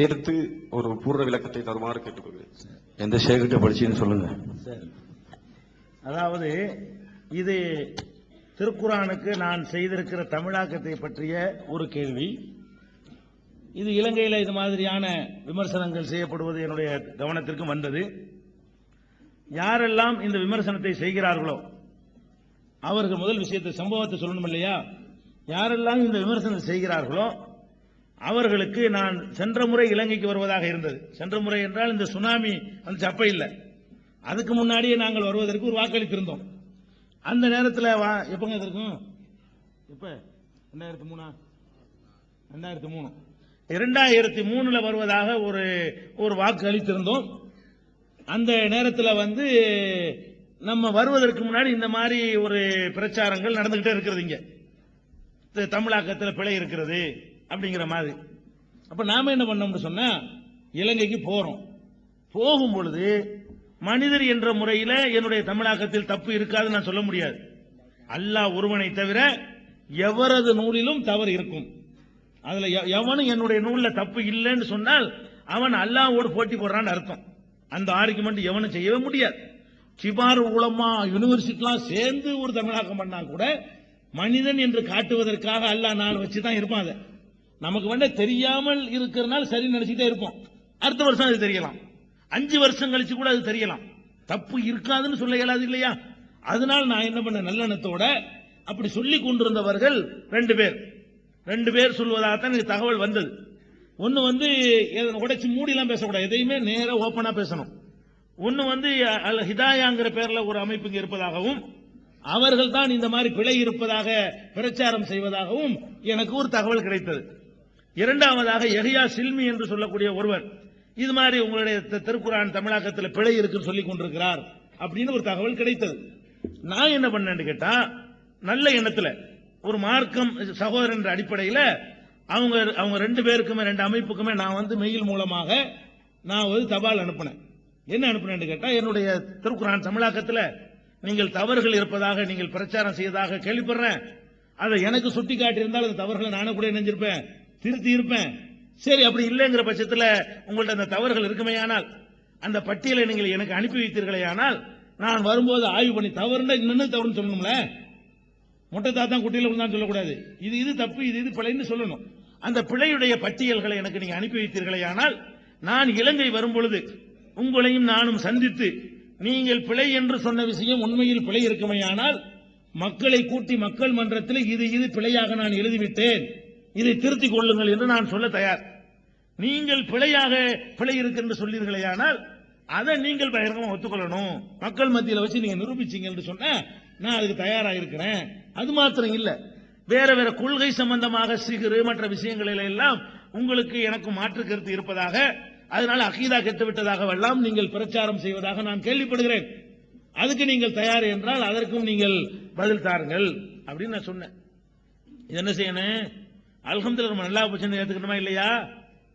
சேர்த்து ஒரு பூர்ண விளக்கத்தை தருமாறு கேட்டுக்கொள்கிறேன். எந்த ஷேக்கிட்ட படிச்சுன்னு சொல்லுங்க. அதாவது இது திருக்குரானுக்கு நான் செய்திருக்கிற தமிழாக்கத்தை பற்றிய ஒரு கேள்வி. இது இலங்கையில் இது மாதிரியான விமர்சனங்கள் செய்யப்படுவது என்னுடைய கவனத்திற்கும் வந்தது. யாரெல்லாம் இந்த விமர்சனத்தை செய்கிறார்களோ அவர்கள் முதல் விஷயத்தை சம்பவத்தை சொல்லணும் இல்லையா யாரெல்லாம் இந்த விமர்சனம் செய்கிறார்களோ அவர்களுக்கு நான் சென்ற முறை இலங்கைக்கு வருவதாக இருந்தது. சென்ற முறை என்றால் இந்த சுனாமி வந்து அப்ப இல்லை. அதுக்கு முன்னாடியே நாங்கள் வருவதற்கு ஒரு வாக்களித்திருந்தோம். அந்த நேரத்தில் எப்பங்க இருக்கும் எப்ப? ரெண்டாயிரத்தி மூணா? ரெண்டாயிரத்தி மூணு. இரண்டாயிரத்தி மூணுல வருவதாக ஒரு ஒரு வாக்கு அளித்திருந்தோம். அந்த நேரத்தில் வந்து நம்ம வருவதற்கு முன்னாடி இந்த மாதிரி ஒரு பிரச்சாரங்கள் நடந்துகிட்டே இருக்கிறது இங்க. தமிழாக்கத்தில் பிழை இருக்கிறது. அப்படிங்கிற மாதிரி. அப்ப நாம என்ன பண்ணோம்னு சொன்னா இலங்கைக்கு போறோம். போகும் பொழுது மனிதர் என்ற முறையில என்னுடைய தமிழாக்கத்தில் தப்பு இருக்காதுன்னு நான் சொல்ல முடியாது. அல்லாஹ் ஒருவனை தவிர எவரது நூலிலும் தவறு இருக்கும். அதுல எ- எவனும் என்னுடைய நூல்ல தப்பு இல்லைன்னு சொன்னால் அவன் அல்லாவோடு போட்டி போடுறான்னு அர்த்தம். அந்த ஆர்குமெண்ட் எவனும் செய்யவே முடியாது. சிபார் உலமா யூனிவர்சிட்டிலாம் சேர்ந்து ஒரு தமிழாக்கம் பண்ணா கூட மனிதன் என்று காட்டுவதற்காக அல்லாஹ் நாள் வச்சு தான் இருப்பான் அதை. நமக்கு வந்து தெரியாமல் இருக்கிறனால சரி நினைச்சுட்டே இருப்போம். அடுத்த வருஷம் அது தெரியலாம். அஞ்சு வருஷம் கழிச்சு கூட அது தெரியலாம். தப்பு இருக்காதுன்னு சொல்ல இயலாது இல்லையா? அதனால நான் என்ன பண்ண நல்லெண்ணத்தோட அப்படி சொல்லி கொண்டிருந்தவர்கள் ரெண்டு பேர். ரெண்டு பேர் சொல்வதாகத்தான் எனக்கு தகவல் வந்தது. ஒன்று வந்து உடைச்சி மூடிலாம் பேசக்கூடாது. எதையுமே நேராக ஓப்பனாக பேசணும். ஒன்று வந்து அல் ஹிதாயாங்கிற பேரில் ஒரு அமைப்பு இங்கே இருப்பதாகவும் அவர்கள் தான் இந்த மாதிரி பிழை இருப்பதாக பிரச்சாரம் செய்வதாகவும் எனக்கு ஒரு தகவல் கிடைத்தது. இரண்டாவதாக எஹியா சில்மி என்று சொல்லக்கூடிய ஒருவர் இது மாதிரி உங்களுடைய திருக்குறான் தமிழாக்கத்தில் பிழை இருக்குன்னு சொல்லிக் கொண்டிருக்கிறார் அப்படின்னு ஒரு தகவல் கிடைத்தது. நான் என்ன பண்ணேன்னு கேட்டா நல்ல எண்ணத்துல ஒரு மார்க்கம் சகோதரன் என்ற அடிப்படையில் அவங்க அவங்க ரெண்டு பேருக்குமே ரெண்டு அமைப்புக்குமே நான் வந்து மெயில் மூலமாக நான் வந்து தபால் அனுப்பினேன். என்ன அனுப்பினேன்னு கேட்டா என்னுடைய திருக்குறான் தமிழாக்கத்தில் நீங்கள் தவறுகள் இருப்பதாக நீங்கள் பிரச்சாரம் செய்ததாக கேள்விப்படுறேன். அதை எனக்கு சுட்டி காட்டியிருந்தால் அந்த தவறுகளை நானே கூட இணைஞ்சிருப்பேன். திருத்தி இருப்பேன் சரி அப்படி இல்லைங்கிற பட்சத்தில் உங்கள்ட்ட அந்த தவறுகள் இருக்குமேயானால் அந்த பட்டியலை நீங்கள் எனக்கு அனுப்பி வைத்தீர்களேயானால் நான் வரும்போது ஆய்வு பண்ணி தவறுண்டா இன்னும் தவறுன்னு சொல்லணும்ல? மொட்டை தாத்தா குட்டியில் இருந்தான்னு சொல்லக்கூடாது. இது இது தப்பு இது இது பிழைன்னு சொல்லணும். அந்த பிழையுடைய பட்டியல்களை எனக்கு நீங்க அனுப்பி வைத்தீர்களே ஆனால் நான் இலங்கை வரும் பொழுது உங்களையும் நானும் சந்தித்து நீங்கள் பிழை என்று சொன்ன விஷயம் உண்மையில் பிழை இருக்குமையானால் மக்களை கூட்டி மக்கள் மன்றத்தில் இது இது பிழையாக நான் எழுதிவிட்டேன். இதை திருத்திக் கொள்ளுங்கள் என்று நான் சொல்ல தயார். நீங்கள் பிழையாக பிழை இருக்கு என்று சொல்லீர்களேயானால் அதை நீங்கள் பகிரங்கமாக ஒத்துக்கொள்ளணும். மக்கள் மத்தியில் வச்சு நீங்க நிரூபிச்சீங்க என்று சொன்ன நான் அதுக்கு தயாராக இருக்கிறேன். அது மாத்திரம் இல்லை. வேற வேற கொள்கை சம்பந்தமாக சிகிறு மற்ற விஷயங்களில் எல்லாம் உங்களுக்கு எனக்கு மாற்று கருத்து இருப்பதாக அதனால அகீதா கெட்டுவிட்டதாக எல்லாம் நீங்கள் பிரச்சாரம் செய்வதாக நான் கேள்விப்படுகிறேன். அதுக்கு நீங்கள் தயார் என்றால் அதற்கும் நீங்கள் பதில் தாருங்கள் அப்படின்னு நான் சொன்னேன். இது என்ன செய்யணும்? அல்ஹம்துலில்லாஹ் நம்ம நல்லா போச்சுன்னு ஏத்துக்கணுமா இல்லையா?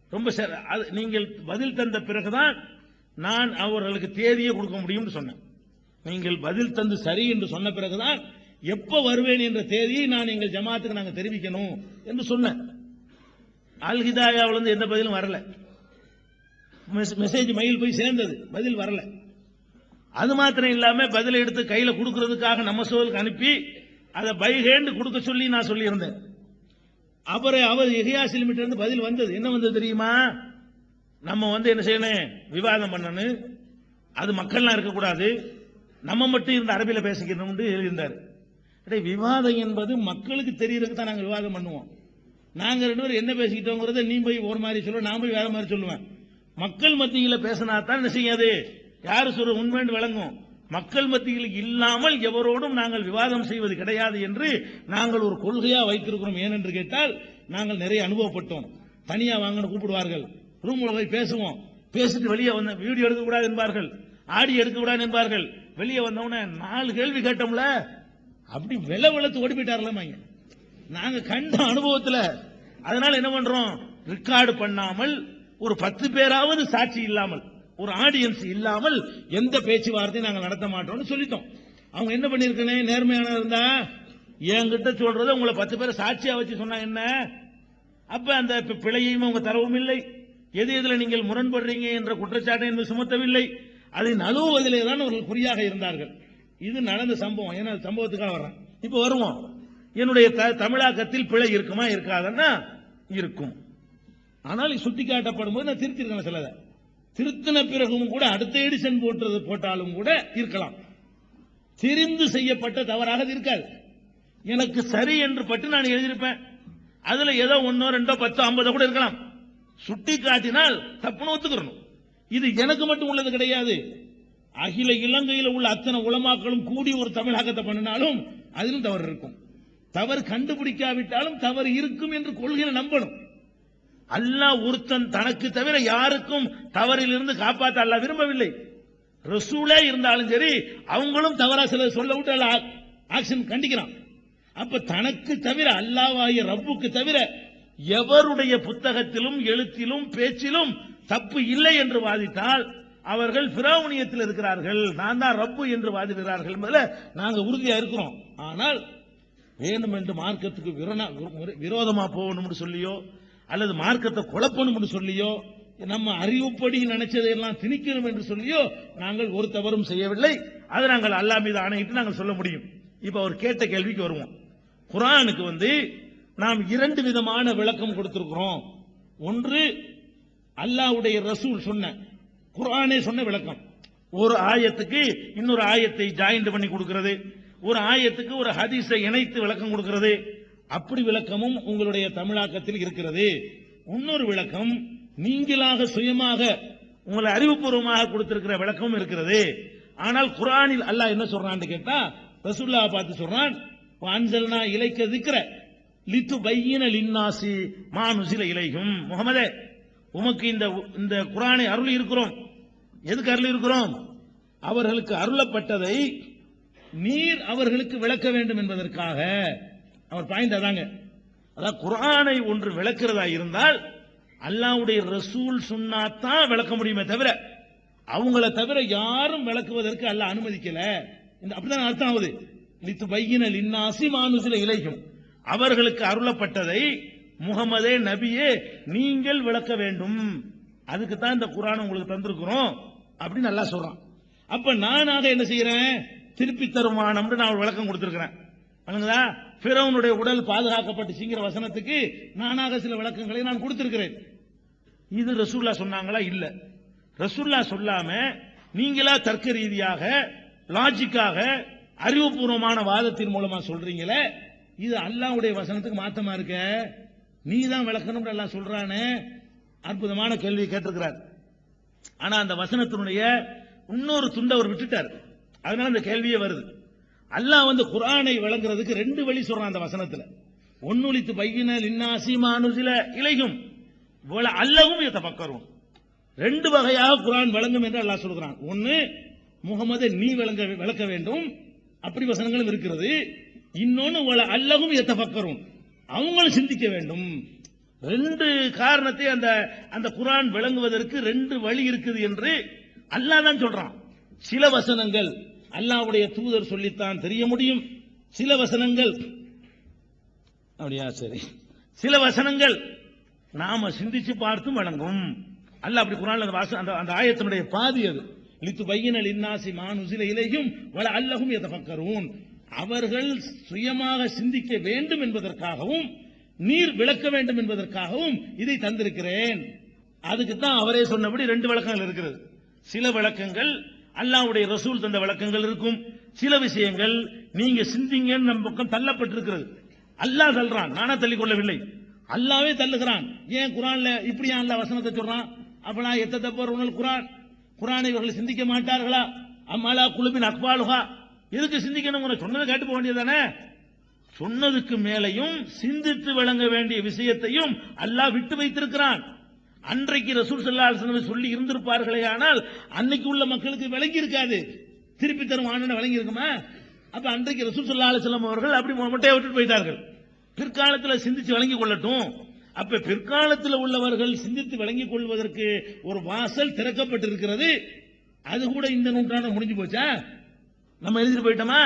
ரொம்ப அது நீங்கள் பதில் தந்த பிறகுதான் நான் அவர்களுக்கு தேதியை கொடுக்க முடியும்னு சொன்னேன். நீங்கள் பதில் தந்து சரி என்று சொன்ன பிறகுதான் எப்ப வருவேன் என்ற தேதியை நான் எங்கள் ஜமாத்துக்கு நாங்கள் தெரிவிக்கணும் என்று சொன்னேன். அல் எந்த பதிலும் வரல. மெஸ்- மெசேஜ் மயில் போய் சேர்ந்தது பதில் வரல. அது மாத்திரம் இல்லாம பதில் எடுத்து கையில கொடுக்கறதுக்காக நம்ம சோலுக்கு அனுப்பி அதை பைஹேண்டு கொடுக்க சொல்லி நான் சொல்லியிருந்தேன். அப்புறம் அவர் எஹியாஸ் லிமிட் இருந்து பதில் வந்தது. என்ன வந்தது தெரியுமா? நம்ம வந்து என்ன செய்யணும்? விவாதம் பண்ணணும். அது மக்கள்லாம் இருக்கக்கூடாது. நம்ம மட்டும் இருந்து அரபியில் பேசிக்கணும் எழுதியிருந்தார். டேய், விவாதம் என்பது மக்களுக்கு தெரியறதுக்கு தான் நாங்கள் விவாதம் பண்ணுவோம். நாங்கள் ரெண்டு பேரும் என்ன பேசிக்கிட்டோங்கிறத நீ போய் ஒரு மாதிரி சொல்லுவோம் நான் போய் வேற மாதிரி சொல்லுவேன். மக்கள் மத்தியில் பேசினா தான் என்ன செய்யாது யாரு சொல்ற உண்மைன்னு விளங்கும். மக்கள் மத்தியில் இல்லாமல் எவரோடும் நாங்கள் விவாதம் செய்வது கிடையாது என்று நாங்கள் ஒரு கொள்கையா வைத்திருக்கிறோம். ஏனென்று கேட்டால் நாங்கள் நிறைய அனுபவப்பட்டோம். தனியா வாங்கன்னு கூப்பிடுவார்கள். ரூம்ல போய் பேசுவோம். பேசிட்டு வெளியே வந்த வீடியோ எடுக்கக்கூடாது என்பார்கள். ஆடியோ எடுக்கக்கூடாது என்பார்கள். வெளியே வந்தவொடனே நாலு கேள்வி கேட்டோம்ல. அப்படி வெள்ள வெள்ளத்து ஓடி போயிட்டார்ல நாங்க கண்ட அனுபவத்துல அதனால என்ன பண்றோம்? ரெக்கார்டு பண்ணாமல் ஒரு பத்து பேராவது சாட்சி இல்லாமல் ஒரு ஆடியன்ஸ் இல்லாமல் எந்த பேச்சுவார்த்தையும் நாங்கள் நடத்த மாட்டோம்னு சொல்லிட்டோம். அவங்க என்ன பண்ணிருக்கனே? நேர்மையான இருந்தா? என்கிட்ட சொல்றதை உங்களை பத்து பேரை சாட்சியா வச்சு சொன்னா என்ன? அப்ப அந்த பிழையும் பிழையையும் அவங்க தரவும் இல்லை. எது எதுல நீங்கள் முரண்படுறீங்க என்ற குற்றச்சாட்டை என்று சுமத்தவில்லை. அதை நழுவுவதிலே தான் அவர்கள் குறியாக இருந்தார்கள். இது நடந்த சம்பவம். ஏன்னா சம்பவத்துக்காக வர்றேன். இப்போ வருவோம். என்னுடைய த- தமிழாக்கத்தில் பிழை இருக்குமா இருக்காதுன்னா இருக்கும். ஆனால் சுட்டி காட்டப்படும் போது நான் திருத்திருக்கேன் சிலதை. திருத்தின பிறகும் கூட அடுத்த எடிஷன் போட்டது போட்டாலும் கூட இருக்கலாம். தெரிந்து செய்யப்பட்ட தவறாக இருக்காது. எனக்கு சரி என்று பட்டு நான் எழுதியிருப்பேன். அதுல ஏதோ ஒன்னோ ரெண்டோ பத்தோ ஐம்பதோ கூட இருக்கலாம். சுட்டி காட்டினால் தப்புன்னு ஒத்துக்கிறணும். இது எனக்கு மட்டும் உள்ளது கிடையாது. அகில இலங்கையில் உள்ள அத்தனை உளமாக்களும் கூடி ஒரு தமிழாக்கத்தை பண்ணினாலும் அதிலும் தவறு இருக்கும். தவறு கண்டுபிடிக்காவிட்டாலும் தவறு இருக்கும் என்று கொள்கையை நம்பணும். அல்லாஹ் ஒருத்தன் தனக்கு தவிர யாருக்கும் தவறிலிருந்து காப்பாற்ற அல்லா விரும்பவில்லை. ரசூலே இருந்தாலும் சரி அவங்களும் தவறா சில சொல்ல விட்டு ஆக்ஷன் கண்டிக்கிறான். அப்ப தனக்கு தவிர அல்லாவாய ரப்புக்கு தவிர எவருடைய புத்தகத்திலும் எழுத்திலும் பேச்சிலும் தப்பு இல்லை என்று வாதித்தால் அவர்கள் பிராவுனியத்தில் இருக்கிறார்கள். நான் தான் ரப்பு என்று வாதிடுகிறார்கள் என்பதில் நாங்கள் உறுதியா இருக்கிறோம். ஆனால் வேணும் என்று மார்க்கத்துக்கு விரோதமா போகணும்னு சொல்லியோ அல்லது மார்க்கத்தை குழப்பணும் சொல்லியோ நம்ம அறிவுப்படி நினைச்சதையெல்லாம் திணிக்கணும் என்று சொல்லியோ நாங்கள் ஒரு தவறும் செய்யவில்லை. அதை நாங்கள் அல்லாஹ் மீது ஆணையிட்டு நாங்கள் சொல்ல முடியும். இப்ப அவர் கேட்ட கேள்விக்கு வருவோம். குரானுக்கு வந்து நாம் இரண்டு விதமான விளக்கம் கொடுத்திருக்கிறோம். ஒன்று அல்லாஹ்வுடைய ரசூல் சொன்ன குரானே சொன்ன விளக்கம். ஒரு ஆயத்துக்கு இன்னொரு ஆயத்தை ஜாயிண்ட் பண்ணி கொடுக்கிறது. ஒரு ஆயத்துக்கு ஒரு ஹதீஸை இணைத்து விளக்கம் கொடுக்கிறது. அப்படி விளக்கமும் உங்களுடைய தமிழாக்கத்தில் இருக்கிறது. இன்னொரு விளக்கம் நீங்களாக சுயமாக உங்களை அறிவுபூர்வமாக கொடுத்திருக்கிற விளக்கமும் இருக்கிறது. ஆனால் குரானில் அல்லாஹ் என்ன சொல்றான்னு கேட்டா ரசூல்லா பார்த்து சொல்றான் அன்சல்னா இலைக்க இருக்கிற லித்து பையின லின்னாசி மானுசில இலைகும். முகமதே உமக்கு இந்த இந்த குரானை அருள் இருக்கிறோம். எதுக்கு அருள் இருக்கிறோம்? அவர்களுக்கு அருளப்பட்டதை நீர் அவர்களுக்கு விளக்க வேண்டும் என்பதற்காக. அவர் பாயிண்ட் அதாங்க அதான் குரானை ஒன்று விளக்குறதா இருந்தால் அல்லாவுடைய ரசூல் சொன்னாதான் விளக்க முடியுமே தவிர அவங்கள தவிர யாரும் விளக்குவதற்கு அல்ல அனுமதிக்கல. இந்த அப்படிதான் அர்த்தம் ஆகுது. லித்து பையின லின்னாசி மானுசில இலையும் அவர்களுக்கு அருளப்பட்டதை முகமதே நபியே நீங்கள் விளக்க வேண்டும். அதுக்கு தான் இந்த குரான் உங்களுக்கு தந்திருக்கிறோம் அப்படின்னு நல்லா சொல்றான். அப்ப நானாக என்ன செய்யறேன்? திருப்பி தருமானம்னு நான் ஒரு விளக்கம் கொடுத்துருக்கிறேன். வணங்குதா பிறவனுடைய உடல் பாதுகாக்கப்பட்டுச்சுங்கிற வசனத்துக்கு நானாக சில விளக்கங்களை நான் கொடுத்திருக்கிறேன். இது ரசூல்லா சொன்னாங்களா? இல்ல. ரசூல்லா சொல்லாம நீங்களா தர்க்க ரீதியாக லாஜிக்காக அறிவுபூர்வமான வாதத்தின் மூலமா சொல்றீங்களே? இது அல்லாவுடைய வசனத்துக்கு மாத்தமா இருக்க? நீ தான் விளக்கணும்னு எல்லாம் சொல்றானே? அற்புதமான கேள்வி கேட்டிருக்கிறார். ஆனா அந்த வசனத்தினுடைய இன்னொரு துண்டை அவர் விட்டுட்டார். அதனால அந்த கேள்வியே வருது. அல்லாஹ் வந்து குரானை வழங்குறதுக்கு ரெண்டு வழி சொல்றான் அந்த வசனத்துல. ஒன்னுளித்து பையின லின்னாசி மானுசில இலையும் அல்லவும் அல்லவும் பக்கரும் ரெண்டு வகையாக குரான் வழங்கும் என்று அல்லாஹ் சொல்கிறான் ஒன்னு முகமது நீ விளங்க விளக்க வேண்டும். அப்படி வசனங்களும் இருக்கிறது. இன்னொன்னு வல அல்லவும் எத்தபக்கரும் அவங்களும் சிந்திக்க வேண்டும். ரெண்டு காரணத்தை அந்த அந்த குரான் விளங்குவதற்கு ரெண்டு வழி இருக்குது என்று அல்லாஹ் தான் சொல்றான். சில வசனங்கள் அல்லாவுடைய தூதர் சொல்லித்தான் தெரிய முடியும். சில வசனங்கள். அப்படியா சரி. சில வசனங்கள் நாம சிந்திச்சு பார்த்தும் வழங்கும் அல்ல அப்படி குரான் அந்த வாச அந்த அந்த ஆயத்தினுடைய பாதி அது. லித்து பையனல் இன்னாசி மானுசில இலையும் வள அல்லகும் எதபக்கரும் அவர்கள் சுயமாக சிந்திக்க வேண்டும் என்பதற்காகவும் நீர் விளக்க வேண்டும் என்பதற்காகவும் இதை தந்திருக்கிறேன். அதுக்கு தான் அவரே சொன்னபடி ரெண்டு விளக்கங்கள் இருக்கிறது. சில விளக்கங்கள் அல்லாஹ்வுடைய ரசூல் தந்த விளக்கங்கள் இருக்கும். சில விஷயங்கள் நீங்க சிந்திங்கன்னு நம்ம பக்கம் தள்ளப்பட்டிருக்கிறது. அல்லாஹ் தள்ளுறான். நானா தள்ளிக்கொள்ளவில்லை அல்லாவே தள்ளுகிறான். ஏன் குரான்ல இப்படி ஏன் அல்லாஹ் வசனத்தை சொல்றான்? அப்பனா எத்த தப்பர் உணல் குரான்? குரானை இவர்கள் சிந்திக்க மாட்டார்களா? அம்மாலா குழுவின் அக்பாலுகா எதுக்கு சிந்திக்கணும் சொன்னதை கேட்டு போக வேண்டியதானே சொன்னதுக்கு மேலையும் சிந்தித்து விளங்க வேண்டிய விஷயத்தையும் அல்லாஹ் விட்டு வைத்திருக்கிறான். அன்றைக்கு ரசூல் ஸல்லல்லாஹு சொல்லி இருந்திருப்பார்களே ஆனால் அன்னைக்கு உள்ள மக்களுக்கு விளங்கி இருக்காது. திருப்பி தரும் ஆனன விளங்கி இருக்குமா அப்ப அன்றைக்கு ரசூல் ஸல்லல்லாஹு அலைஹி அவர்கள் அப்படி மொட்டையை விட்டுட்டு போயிட்டார்கள். பிற்காலத்தில் சிந்திச்சு விளங்கிக் கொள்ளட்டும். அப்ப பிற்காலத்தில் உள்ளவர்கள் சிந்தித்து விளங்கிக் கொள்வதற்கு ஒரு வாசல் திறக்கப்பட்டிருக்கிறது. அது கூட இந்த நூற்றாண்டு முடிஞ்சு போச்சா? நம்ம எழுதிட்டு போயிட்டோமா?